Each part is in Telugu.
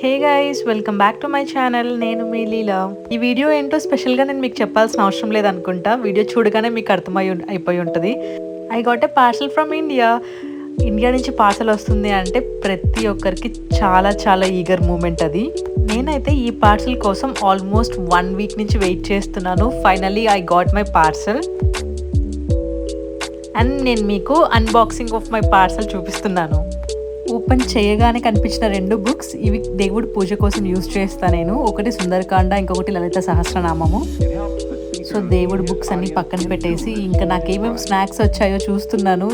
Hey guys welcome back to my channel నేను మీ లీలా. ఈ వీడియో ఏంటో స్పెషల్గా నేను మీకు చెప్పాల్సిన అవసరం లేదనుకుంటా. వీడియో చూడగానే మీకు అర్థమై అయిపోయి ఉంటుంది. I got a parcel from India India నుంచి పార్సల్ వస్తుంది అంటే ప్రతి ఒక్కరికి చాలా చాలా ఈగర్ మూమెంట్ అది. నేనైతే ఈ పార్సల్ కోసం ఆల్మోస్ట్ వన్ వీక్ నుంచి వెయిట్ చేస్తున్నాను. Finally I got my parcel and నేను మీకు అన్బాక్సింగ్ ఆఫ్ మై పార్సల్ చూపిస్తున్నాను. ఓపెన్ చేయగానే కనిపించిన రెండు బుక్స్ ఇవి దేవుడి పూజ కోసం యూజ్ చేస్తా నేను. ఒకటి సుందరకాండ ఇంకొకటి లలిత సహస్రనామము. సో దేవుడి బుక్స్ అన్ని పక్కన పెట్టేసి ఇంకా నాకేమేమి స్నాక్స్ వచ్చాయో చూస్తున్నాను.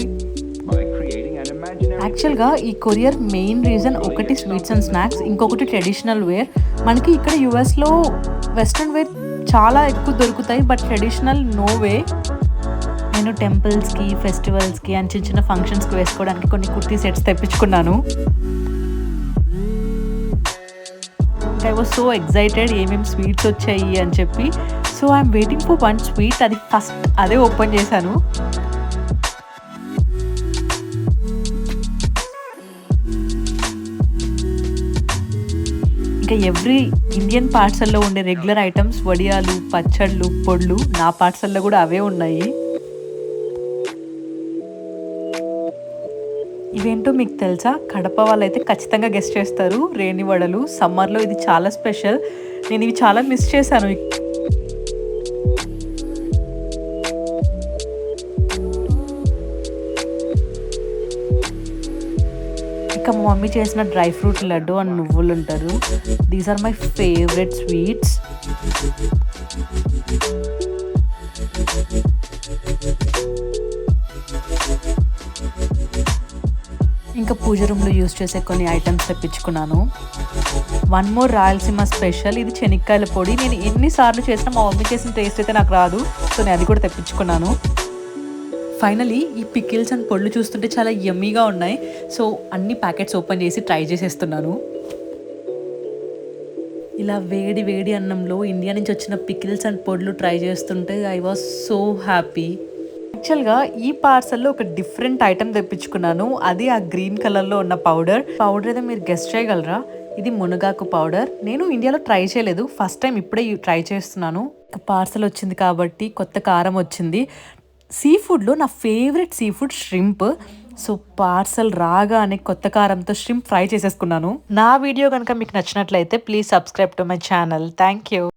యాక్చువల్గా ఈ కొరియర్ మెయిన్ రీజన్ ఒకటి స్వీట్స్ అండ్ స్నాక్స్ ఇంకొకటి ట్రెడిషనల్ వేర్. మనకి ఇక్కడ యుఎస్లో వెస్ట్రన్ వేర్ చాలా ఎక్కువ దొరుకుతాయి బట్ ట్రెడిషనల్ నో వే. నేను టెంపుల్స్కి ఫెస్టివల్స్కి అండ్ చిన్న చిన్న ఫంక్షన్స్కి వేసుకోవడానికి కొన్ని కుర్తీ సెట్స్ తెప్పించుకున్నాను. ఐ వాజ్ సో ఎగ్జైటెడ్ ఏమేమి స్వీట్స్ వచ్చాయి అని చెప్పి. So I'm waiting for one sweet అది ఫస్ట్ అదే ఓపెన్ చేశాను. ఇంకా ఎవ్రీ ఇండియన్ పార్సల్లో ఉండే రెగ్యులర్ ఐటమ్స్ వడియాలు పచ్చళ్ళు పొళ్ళు నా పార్సల్లో కూడా అవే ఉన్నాయి. ఇవేంటో మీకు తెలుసా? కడప వాళ్ళు అయితే ఖచ్చితంగా గెస్ట్ చేస్తారు. రేణి వడలు సమ్మర్లో ఇది చాలా స్పెషల్ నేను ఇవి చాలా మిస్ చేశాను. ఇక మా మమ్మీ చేసిన డ్రై ఫ్రూట్ లడ్డు అండ్ నువ్వులు ఉంటారు. These are my favourite sweets ఇంకా పూజ రూమ్లో యూస్ చేసే కొన్ని ఐటమ్స్ తెప్పించుకున్నాను. వన్ మోర్ రాయలసీమ స్పెషల్ ఇది చెనిక్కాయల పొడి. నేను ఎన్నిసార్లు చేసినా మా మమ్మీ చేసిన టేస్ట్ అయితే నాకు రాదు సో నేను అది కూడా తెప్పించుకున్నాను. ఫైనలీ ఈ పికిల్స్ అండ్ పొళ్ళు చూస్తుంటే చాలా యమ్మీగా ఉన్నాయి. సో అన్ని ప్యాకెట్స్ ఓపెన్ చేసి ట్రై చేసేస్తున్నాను. ఇలా వేడి వేడి అన్నంలో ఇండియా నుంచి వచ్చిన పికిల్స్ అండ్ పొడ్లు ట్రై చేస్తుంటే ఐ వాజ్ సో హ్యాపీ యాక్చువల్గా ఈ పార్సల్లో ఒక డిఫరెంట్ ఐటమ్ తెప్పించుకున్నాను. అది ఆ గ్రీన్ కలర్లో ఉన్న పౌడర్ పౌడర్ అయితే మీరు గెస్ట్ చేయగలరా? ఇది మునగాకు పౌడర్ నేను ఇండియాలో ట్రై చేయలేదు. ఫస్ట్ టైం ఇప్పుడే ట్రై చేస్తున్నాను. పార్సల్ వచ్చింది కాబట్టి కొత్త కారం వచ్చింది. సీ ఫుడ్లో నా favourite seafood shrimp so parcel రాగానే కొత్త కారంతో ష్రింప్ ఫ్రై చేసేసుకున్నాను. నా వీడియో కనుక మీకు నచ్చినట్లయితే please subscribe to my channel thank you